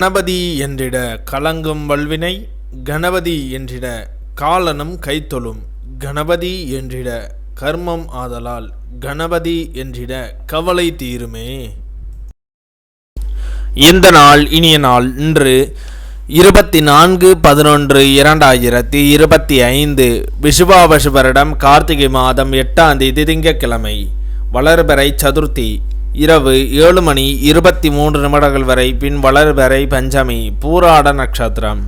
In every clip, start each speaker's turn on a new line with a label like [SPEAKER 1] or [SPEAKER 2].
[SPEAKER 1] கணபதி என்றிட கலங்கும் வல்வினை கணபதி என்றிட காலனும் கைத்தொழும் கணபதி என்றிட கர்மம் ஆதலால் கணபதி என்றிட கவலை தீருமே. இந்த நாள் இனிய நாள் இன்று இருபத்தி நான்கு பதினொன்று இரண்டாயிரத்தி இருபத்தி ஐந்து விஷுவாபசு வருடம் கார்த்திகை மாதம் எட்டாம் தேதி திங்கட்கிழமை வளர்பிறை சதுர்த்தி இரவு ஏழு மணி இருபத்தி மூன்று நிமிடங்கள் வரை பின் வளர்பிறை பஞ்சமி பூராட நட்சத்திரம்.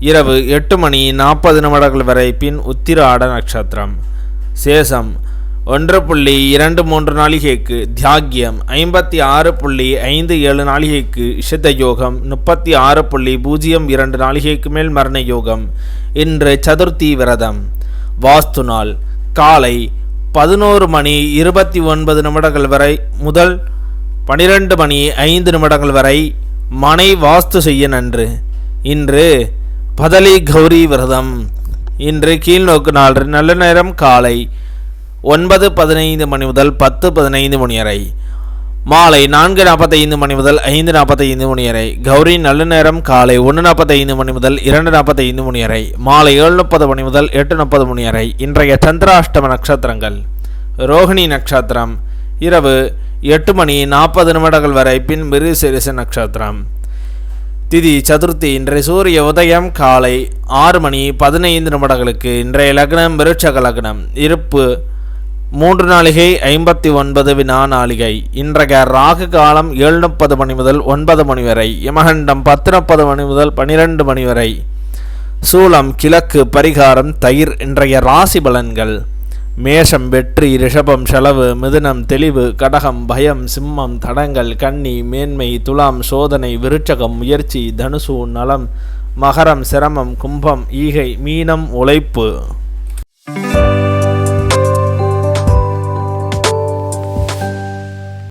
[SPEAKER 1] இரவு எட்டு மணி நாற்பது நிமிடங்கள் வரை பின் உத்திராட நட்சத்திரம். சேஷம் ஒன்று புள்ளி இரண்டு மூன்று நாளிகைக்கு தியாகியம் ஐம்பத்தி ஆறு புள்ளி ஐந்து ஏழு நாளிகைக்கு இஷித்த யோகம் முப்பத்தி ஆறு புள்ளி பூஜ்ஜியம் இரண்டு நாளிகைக்கு மேல் மரண யோகம். இன்று சதுர்த்தி விரதம். வாஸ்து நாள் காலை பதினோரு மணி இருபத்தி ஒன்பது நிமிடங்கள் வரை முதல் பனிரெண்டு மணி ஐந்து நிமிடங்கள் வரை மனை வாஸ்து செய்ய நன்று. இன்று பதலி கௌரி விரதம். இன்று கீழ்நோக்கு நாள். நல்ல நேரம் காலை ஒன்பது பதினைந்து மணி முதல் பத்து பதினைந்து மணி வரை. மாலை நான்கு நாற்பத்தைந்து மணி முதல் ஐந்து நாற்பத்தைந்து மணி வரை. கௌரி நல்ல நேரம் காலை ஒன்று நாற்பத்தைந்து மணி முதல் இரண்டு நாற்பத்தைந்து மணி வரை. மாலை ஏழு முப்பது மணி முதல் எட்டு முப்பது மணி வரை. இன்றைய சந்திராஷ்டம நட்சத்திரங்கள். ரோஹிணி நட்சத்திரம். இரவு எட்டு மணி நாற்பது நிமிடங்கள் வரை பின் மிருசிரிச நட்சத்திரம். திதி சதுர்த்தி இன்றைய சூரிய உதயம் காலை ஆறு மணி பதினைந்து நிமிடங்களுக்கு. இன்றைய லக்னம் விருட்சக லக்னம். இருப்பு மூன்று நாளிகை ஐம்பத்தி ஒன்பது வினா நாளிகை. இன்றைய ராகு காலம் ஏழு முப்பது மணி முதல் ஒன்பது மணி வரை. யமகண்டம் பத்து முப்பது மணி முதல் பனிரெண்டு மணி வரை. சூலம் கிழக்கு பரிகாரம் தயிர் இன்றைய ராசி பலன்கள். மேஷம் வெற்றி ரிஷபம் செலவு மிதுனம் தெளிவு கடகம் பயம் சிம்மம் தடங்கள் கன்னி மேன்மை துலாம் சோதனை விருட்சகம் முயற்சி தனுசு நலம் மகரம் சிரமம் கும்பம் ஈகை மீனம் உழைப்பு.